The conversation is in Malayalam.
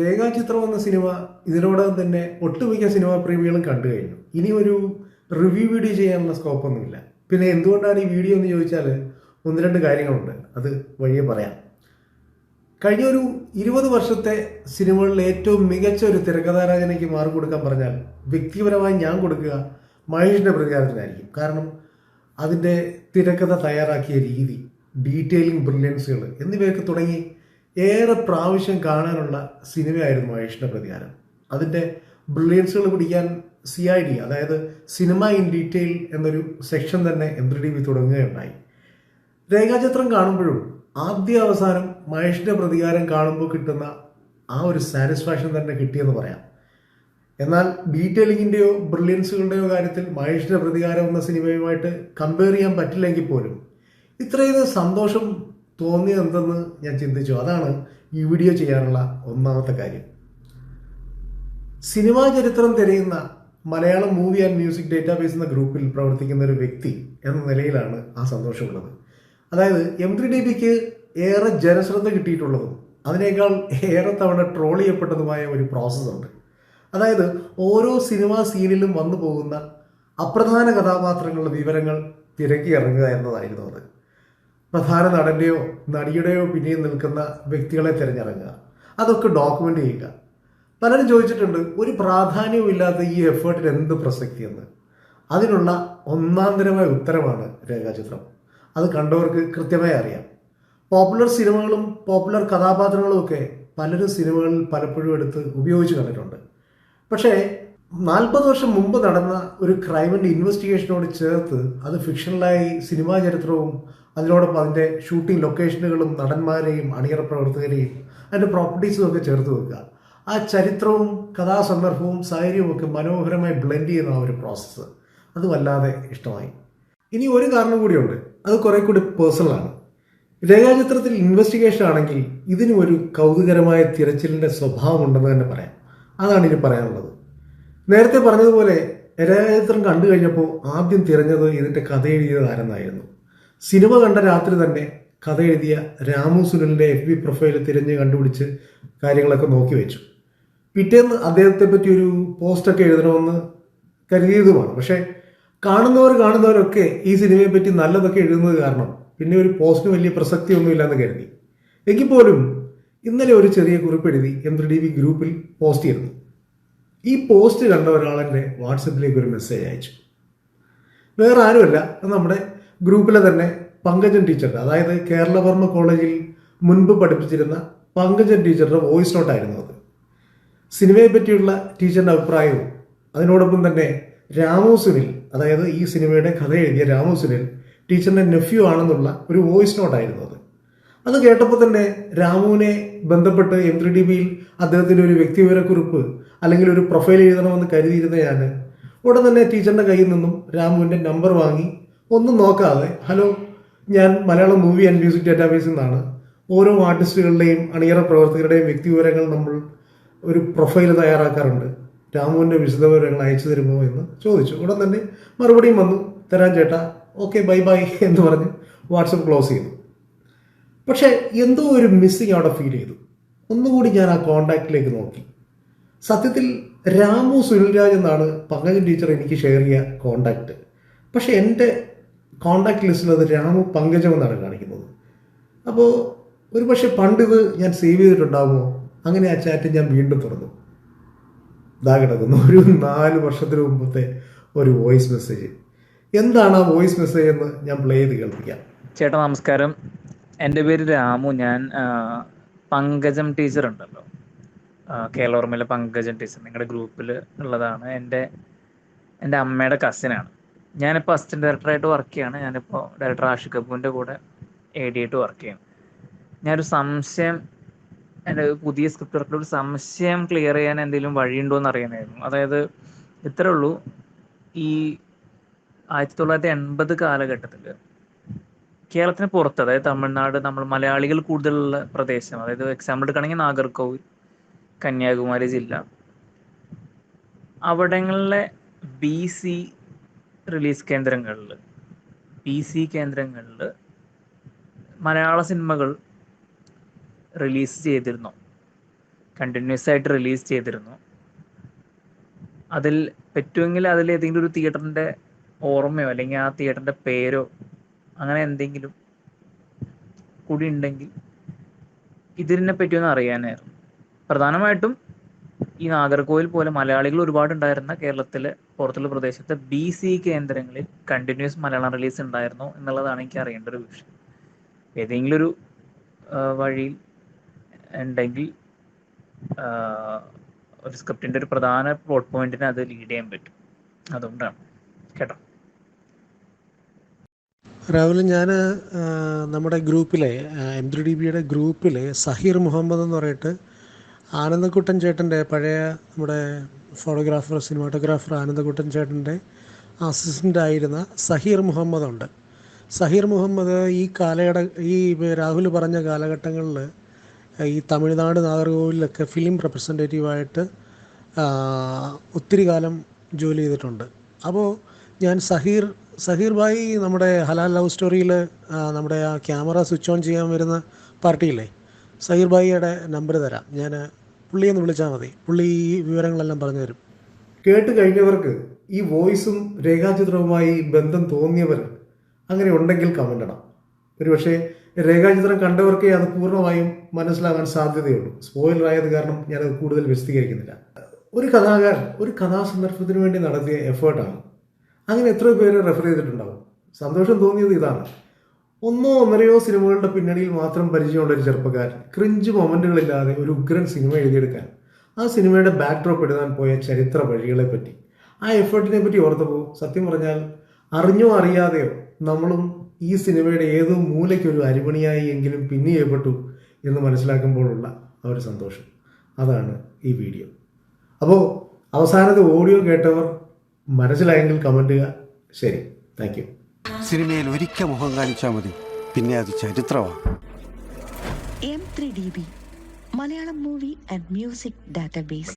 രേഖാചിത്രം എന്ന സിനിമ ഇതിനോടകം തന്നെ ഒട്ടുമിക്ക സിനിമാ പ്രേമികളും കണ്ടു കഴിഞ്ഞു. ഇനി ഒരു റിവ്യൂ വീഡിയോ ചെയ്യാനുള്ള സ്കോപ്പൊന്നുമില്ല. പിന്നെ എന്തുകൊണ്ടാണ് ഈ വീഡിയോ എന്ന് ചോദിച്ചാൽ ഒന്ന് രണ്ട് കാര്യങ്ങളുണ്ട്. അത് വഴിയെ പറയാം. കഴിഞ്ഞ ഒരു ഇരുപത് വർഷത്തെ സിനിമകളിൽ ഏറ്റവും മികച്ച ഒരു തിരക്കഥാരാജനയ്ക്ക് മാർക്ക് കൊടുക്കാൻ പറഞ്ഞാൽ വ്യക്തിപരമായി ഞാൻ കൊടുക്കുക മഹേഷിന്റെ പ്രതികാരത്തിനായിരിക്കും. കാരണം അതിന്റെ തിരക്കഥ തയ്യാറാക്കിയ രീതി ഡീറ്റെയിലിംഗ് ബ്രില്യൻസുകൾ എന്നിവയൊക്കെ തുടങ്ങി ഏറെ പ്രാവശ്യം കാണാനുള്ള സിനിമയായിരുന്നു മഹേഷിന്റെ പ്രതികാരം. അതിന്റെ ബ്രില്യൻസുകൾ പിടിക്കാൻ സി ഐ ഡി അതായത് സിനിമ ഇൻ ഡീറ്റെയിൽ എന്നൊരു സെക്ഷൻ തന്നെ എന്ത്രി ടി വി തുടങ്ങുകയുണ്ടായി. രേഖാചിത്രം കാണുമ്പോഴും ആദ്യ അവസാനം മഹേഷിന്റെ പ്രതികാരം കാണുമ്പോൾ കിട്ടുന്ന ആ ഒരു സാറ്റിസ്ഫാക്ഷൻ തന്നെ കിട്ടിയെന്ന് പറയാം. എന്നാൽ ഡീറ്റെയിലിങ്ങിന്റെയോ ബ്രില്യൻസുകളുടെയോ കാര്യത്തിൽ മഹേഷിന്റെ പ്രതികാരം എന്ന സിനിമയുമായിട്ട് കമ്പയർ ചെയ്യാൻ പറ്റില്ലെങ്കിൽ പോലും ഇത്രയും സന്തോഷം തോന്നിയത് ഞാൻ ചിന്തിച്ചു. അതാണ് ഈ വീഡിയോ ചെയ്യാനുള്ള ഒന്നാമത്തെ കാര്യം. സിനിമാ ചരിത്രം തിരയുന്ന Malayalam movie and music database എന്ന ഗ്രൂപ്പിൽ പ്രവർത്തിക്കുന്ന ഒരു വ്യക്തി എന്ന നിലയിലാണ് ആ സന്തോഷമുള്ളത്. അതായത് എം ത്രീ ഡി ബിക്ക് ഏറെ ജനശ്രദ്ധ കിട്ടിയിട്ടുള്ളതും അതിനേക്കാൾ ഏറെ തവണ ട്രോൾ ചെയ്യപ്പെട്ടതുമായ ഒരു പ്രോസസ്സുണ്ട് അതായത് ഓരോ സിനിമാ സീനിലും വന്നു പോകുന്ന അപ്രധാന കഥാപാത്രങ്ങളുടെ വിവരങ്ങൾ തിരക്കി ഇറങ്ങുക എന്നതായിരുന്നു അത്. പ്രധാന നടന്റെയോ നടിയുടെയോ പിന്നിൽ നിൽക്കുന്ന വ്യക്തികളെ തിരഞ്ഞിറങ്ങുക അതൊക്കെ ഡോക്യുമെന്റ് ചെയ്യുക. പലരും ചോദിച്ചിട്ടുണ്ട് ഒരു പ്രാധാന്യവും ഇല്ലാത്ത ഈ എഫേർട്ടിന് എന്ത് പ്രസക്തി എന്ന്? അതിനുള്ള ഒന്നാന്തരമായ ഉത്തരമാണ് രേഖാചിത്രം. അത് കണ്ടവർക്ക് കൃത്യമായി അറിയാം. പോപ്പുലർ സിനിമകളും പോപ്പുലർ കഥാപാത്രങ്ങളും ഒക്കെ പലരും സിനിമകളിൽ പലപ്പോഴും എടുത്ത് ഉപയോഗിച്ച് കണ്ടിട്ടുണ്ട്. പക്ഷേ നാൽപ്പത് വർഷം മുമ്പ് നടന്ന ഒരു ക്രൈമിന്റെ ഇൻവെസ്റ്റിഗേഷനോട് ചേർത്ത് അത് ഫിക്ഷണലായി സിനിമാ ചരിത്രവും അതിനോടൊപ്പം അതിന്റെ ഷൂട്ടിംഗ് ലൊക്കേഷനുകളും നടന്മാരെയും അണിയറ പ്രവർത്തകരെയും അതിന്റെ പ്രോപ്പർട്ടീസും ഒക്കെ ചേർത്ത് വെക്കുക. ആ ചരിത്രവും കഥാസന്ദർഭവും സാഹചര്യവും ഒക്കെ മനോഹരമായി ബ്ലെൻഡ് ചെയ്യുന്ന ആ ഒരു പ്രോസസ്സ് അത് വല്ലാതെ ഇഷ്ടമായി. ഇനി ഒരു കാരണം കൂടിയുണ്ട്. അത് കുറെ കൂടി പേഴ്സണലാണ് രേഖാചിത്രത്തിൽ ഇൻവെസ്റ്റിഗേഷൻ ആണെങ്കിൽ ഇതിനും ഒരു കൗതുകരമായ തിരച്ചിലിന്റെ സ്വഭാവം ഉണ്ടെന്ന് തന്നെ പറയാം. അതാണ് ഇനി പറയാനുള്ളത്. നേരത്തെ പറഞ്ഞതുപോലെ രേഖാചിത്രം കണ്ടു കഴിഞ്ഞപ്പോൾ ആദ്യം തിരഞ്ഞത് ഇതിന്റെ കഥ എഴുതിയത് ആരെന്നായിരുന്നു സിനിമ കണ്ട രാത്രി തന്നെ കഥ എഴുതിയ രാമു സുനിലിന്റെ എഫ് ബി പ്രൊഫൈൽ തിരഞ്ഞ് കണ്ടുപിടിച്ച് കാര്യങ്ങളൊക്കെ നോക്കി വെച്ചു. പിറ്റേന്ന് അദ്ദേഹത്തെ പറ്റി ഒരു പോസ്റ്റൊക്കെ എഴുതണമെന്ന് കരുതിയതുമാണ്. പക്ഷേ കാണുന്നവർ കാണുന്നവരൊക്കെ ഈ സിനിമയെ പറ്റി നല്ലതൊക്കെ എഴുതുന്നത് കാരണം പിന്നെ ഒരു പോസ്റ്റിന് വലിയ പ്രസക്തിയൊന്നും ഇല്ലെന്ന് കരുതി. എങ്കിൽ പോലും ഇന്നലെ ഒരു ചെറിയ കുറിപ്പ് എഴുതി എം ഡി വി ഗ്രൂപ്പിൽ പോസ്റ്റ് ചെയ്തിരുന്നു. ഈ പോസ്റ്റ് കണ്ട ഒരാൾ എന്റെ വാട്സപ്പിലേക്ക് ഒരു മെസ്സേജ് അയച്ചു. വേറെ ആരുമല്ല നമ്മുടെ ഗ്രൂപ്പിലെ തന്നെ പങ്കജൻ ടീച്ചറുടെ അതായത് കേരളവർമ്മ കോളേജിൽ മുൻപ് പഠിപ്പിച്ചിരുന്ന പങ്കജൻ ടീച്ചറുടെ വോയിസ് നോട്ടായിരുന്നു അത്. സിനിമയെ പറ്റിയുള്ള ടീച്ചറിന്റെ അഭിപ്രായവും അതിനോടൊപ്പം തന്നെ രാമു സുനിൽ അതായത് ഈ സിനിമയുടെ കഥ എഴുതിയ രാമു സുനിൽ ടീച്ചറിന്റെ നെഫ്യൂ ആണെന്നുള്ള ഒരു വോയിസ് നോട്ടായിരുന്നു അത്. അത് കേട്ടപ്പോൾ തന്നെ രാമുവിനെ ബന്ധപ്പെട്ട് എം ത്രീ ഡി ബിയിൽ അദ്ദേഹത്തിന്റെ ഒരു വ്യക്തിവിവരക്കുറിപ്പ് അല്ലെങ്കിൽ ഒരു പ്രൊഫൈൽ എഴുതണമെന്ന് കരുതിയിരുന്ന ഞാൻ ഉടൻ തന്നെ ടീച്ചറിന്റെ കയ്യിൽ നിന്നും രാമുവിന്റെ നമ്പർ വാങ്ങി ഒന്നും നോക്കാതെ ഹലോ ഞാൻ മലയാളം മൂവി ആൻഡ് മ്യൂസിക് ഡാറ്റാബേസിൽ നിന്നാണ്. ഓരോ ആർട്ടിസ്റ്റുകളുടെയും അണിയറ പ്രവർത്തകരുടെയും വ്യക്തിവിവരങ്ങൾ നമ്മൾ ഒരു പ്രൊഫൈൽ തയ്യാറാക്കാറുണ്ട്. രാമുവിന്റെ വിശദവിവരങ്ങൾ അയച്ചു തരുമോ എന്ന് ചോദിച്ചു. ഉടൻ തന്നെ മറുപടിയും വന്നു. തരാൻ ചേട്ടാ ഓക്കെ ബൈ ബൈ എന്ന് പറഞ്ഞ് വാട്സപ്പ് ക്ലോസ് ചെയ്തു. പക്ഷേ എന്തോ ഒരു മിസ്സിങ് അവിടെ ഫീൽ ചെയ്തു. ഒന്നുകൂടി ഞാൻ ആ കോണ്ടാക്റ്റിലേക്ക് നോക്കി. സത്യത്തിൽ രാമു സുനിൽരാജ് എന്നാണ് പങ്കജൻ ടീച്ചർ എനിക്ക് ഷെയർ ചെയ്യാൻ കോണ്ടാക്ട് പക്ഷേ എന്റെ കോണ്ടാക്ട് ലിസ്റ്റിൽ അത് രാമു പങ്കജം എന്നാണ് കാണിക്കുന്നത്. അപ്പോൾ ഒരു പക്ഷേ പണ്ട് ഇത് ഞാൻ സേവ് ചെയ്തിട്ടുണ്ടാകുമോ അങ്ങനെ ആ ചാറ്റ് ഞാൻ വീണ്ടും തുറന്നു. ഇതാ കിടക്കുന്നു. ഒരു നാല് വർഷത്തിന് മുമ്പത്തെ ഒരു വോയിസ് മെസ്സേജ് എന്താണ് ആ വോയിസ് മെസ്സേജ് എന്ന് ഞാൻ പ്ലേ ചെയ്ത് കേൾപ്പിക്കാം. ചേട്ടാ നമസ്കാരം. എന്റെ പേര് രാമു. ഞാൻ പങ്കജം ടീച്ചർ ഉണ്ടല്ലോ. കേരളോർമ്മയിലെ പങ്കജം ടീച്ചർ നിങ്ങളുടെ ഗ്രൂപ്പിൽ ഉള്ളതാണ്. എന്റെ എന്റെ അമ്മയുടെ കസിനാണ് ഞാനിപ്പോൾ അസിസ്റ്റന്റ് ഡയറക്ടറായിട്ട് വർക്ക് ചെയ്യാണ്. ഞാനിപ്പോൾ ഡയറക്ടർ ആഷിഖ് കപൂറിന്റെ കൂടെ എ ഡി ആയിട്ട് വർക്ക് ചെയ്യും ഞാനൊരു സംശയം എന്റെ പുതിയ സ്ക്രിപ്റ്റ് ഒരു സംശയം ക്ലിയർ ചെയ്യാൻ എന്തെങ്കിലും വഴിയുണ്ടോ എന്ന് അറിയാനായിരുന്നു. അതായത് ഇത്രേ ഉള്ളൂ. ഈ ആയിരത്തി തൊള്ളായിരത്തി എൺപത് കാലഘട്ടത്തിൽ കേരളത്തിന് പുറത്ത് അതായത് തമിഴ്നാട് നമ്മൾ മലയാളികൾ കൂടുതലുള്ള പ്രദേശം അതായത് എക്സാമ്പിൾ എടുക്കുകയാണെങ്കിൽ നാഗർകോവിൽ കന്യാകുമാരി ജില്ല അവിടങ്ങളിലെ ബി സി റിലീസ് കേന്ദ്രങ്ങളിൽ പി സി കേന്ദ്രങ്ങളിൽ മലയാള സിനിമകൾ റിലീസ് ചെയ്തിരുന്നു. കണ്ടിന്യൂസ് ആയിട്ട് റിലീസ് ചെയ്തിരുന്നു. അതിൽ പറ്റുമെങ്കിൽ അതിൽ ഏതെങ്കിലും ഒരു തിയേറ്ററിന്റെ ഓർമ്മയോ അല്ലെങ്കിൽ ആ തിയേറ്ററിന്റെ പേരോ അങ്ങനെ എന്തെങ്കിലും കൂടി ഉണ്ടെങ്കിൽ ഇതിനെ പറ്റിയൊന്ന് അറിയാനായിരുന്നു. പ്രധാനമായിട്ടും ഈ നാഗർകോവിൽ പോലെ മലയാളികൾ ഒരുപാട് ഉണ്ടായിരുന്ന കേരളത്തിലെ പുറത്തുള്ള പ്രദേശത്തെ ബി സി കേന്ദ്രങ്ങളിൽ കണ്ടിന്യൂസ് മലയാളം റിലീസ് ഉണ്ടായിരുന്നു എന്നുള്ളതാണ് എനിക്ക് അറിയേണ്ട ഒരു വിഷയം. ഏതെങ്കിലും ഒരു വഴി വഴിയിൽ ഉണ്ടെങ്കിൽ ഒരു സ്ക്രിപ്റ്റിന്റെ ഒരു പ്രധാന പ്ലോട്ട് പോയിന്റിനെ അത് ലീഡ് ചെയ്യാൻ പറ്റും. അതുകൊണ്ടാണ്. കേട്ടോ? രാഹുൽ ഞാൻ നമ്മുടെ ഗ്രൂപ്പിലെ എം ത്രീ ഡി ബിയുടെ ഗ്രൂപ്പിലെ സഹീർ മുഹമ്മദ് എന്ന് പറഞ്ഞിട്ട് ആനന്ദക്കുട്ടൻ ചേട്ടന്റെ പഴയ നമ്മുടെ ഫോട്ടോഗ്രാഫർ സിനിമാറ്റോഗ്രാഫർ ആനന്ദക്കുട്ടൻ ചേട്ടന്റെ അസിസ്റ്റന്റ് ആയിരുന്ന സഹീർ മുഹമ്മദ് ഉണ്ട്. സഹീർ മുഹമ്മദ് ഈ കാലഘട്ട ഈ രാഹുൽ പറഞ്ഞ കാലഘട്ടങ്ങളിൽ ഈ തമിഴ്നാട് നാഗർകോവിലൊക്കെ ഫിലിം റെപ്രസെന്റേറ്റീവായിട്ട് ഒത്തിരി കാലം ജോലി ചെയ്തിട്ടുണ്ട്. അപ്പോൾ ഞാൻ സഹീർ സഹീർ ഭായി നമ്മുടെ ഹലാൽ ലവ് സ്റ്റോറിയിൽ നമ്മുടെ ആ ക്യാമറ സ്വിച്ച് ഓൺ ചെയ്യാൻ വരുന്ന പാർട്ടിയില്ലേ? സഹീർ ഭായിയുടെ നമ്പർ തരാം. ഞാൻ പുള്ളിയെ ഒന്ന് വിളിച്ചാൽ മതി. പുള്ളി ഈ വിവരങ്ങളെല്ലാം പറഞ്ഞു തരും. കേട്ട് കഴിഞ്ഞവർക്ക് ഈ വോയിസും രേഖാചിത്രവുമായി ബന്ധം തോന്നിയവർ അങ്ങനെ ഉണ്ടെങ്കിൽ കമന്റ് ഇടാം. ഒരുപക്ഷെ രേഖാചിത്രം കണ്ടവർക്കേ അത് പൂർണമായും മനസ്സിലാകാൻ സാധ്യതയുള്ളൂ. സ്പോയിലർ ആയത് കാരണം ഞാനത് കൂടുതൽ വിശദീകരിക്കുന്നില്ല. ഒരു കഥാകാരൻ ഒരു കഥാസന്ദർഭത്തിന് വേണ്ടി നടത്തിയ എഫേർട്ടാണ് അങ്ങനെ എത്ര പേര് റെഫർ ചെയ്തിട്ടുണ്ടാവും. സന്തോഷം തോന്നിയത് ഇതാണ്. ഒന്നോ ഒന്നരയോ സിനിമകളുടെ പിന്നണിയിൽ മാത്രം പരിചയമുള്ള ഒരു ചെറുപ്പക്കാരൻ. ക്രിഞ്ച് മൊമെന്റുകളില്ലാതെ ഒരു ഉഗ്രൻ സിനിമ എഴുതിയെടുക്കാൻ. ആ സിനിമയുടെ ബാക്ക് ഡ്രോപ്പ് എഴുതാൻ പോയ ചരിത്ര വഴികളെ പറ്റി. ആ എഫേർട്ടിനെ പറ്റി ഓർത്തപ്പോൾ സത്യം പറഞ്ഞാൽ അറിഞ്ഞോ അറിയാതെയോ നമ്മളും ഈ സിനിമയുടെ ഏതോ മൂലയ്ക്കൊരു അരിമണിയായി എങ്കിലും പിന്നെ ചെയ്യപ്പെട്ടു എന്ന് മനസ്സിലാക്കുമ്പോഴുള്ള ആ ഒരു സന്തോഷം. അതാണ് ഈ വീഡിയോ അപ്പോൾ അവസാനത്തെ ഓഡിയോ കേട്ടവർ മനസ്സിലായെങ്കിൽ കമന്റ് ചെയ്യുക ശരി. താങ്ക് സിനിമയിൽ ഒരിക്കൽ മുഖം കാണിച്ചാൽ മതി. പിന്നെ അത് ചരിത്രമാണ് Malayalam movie and music database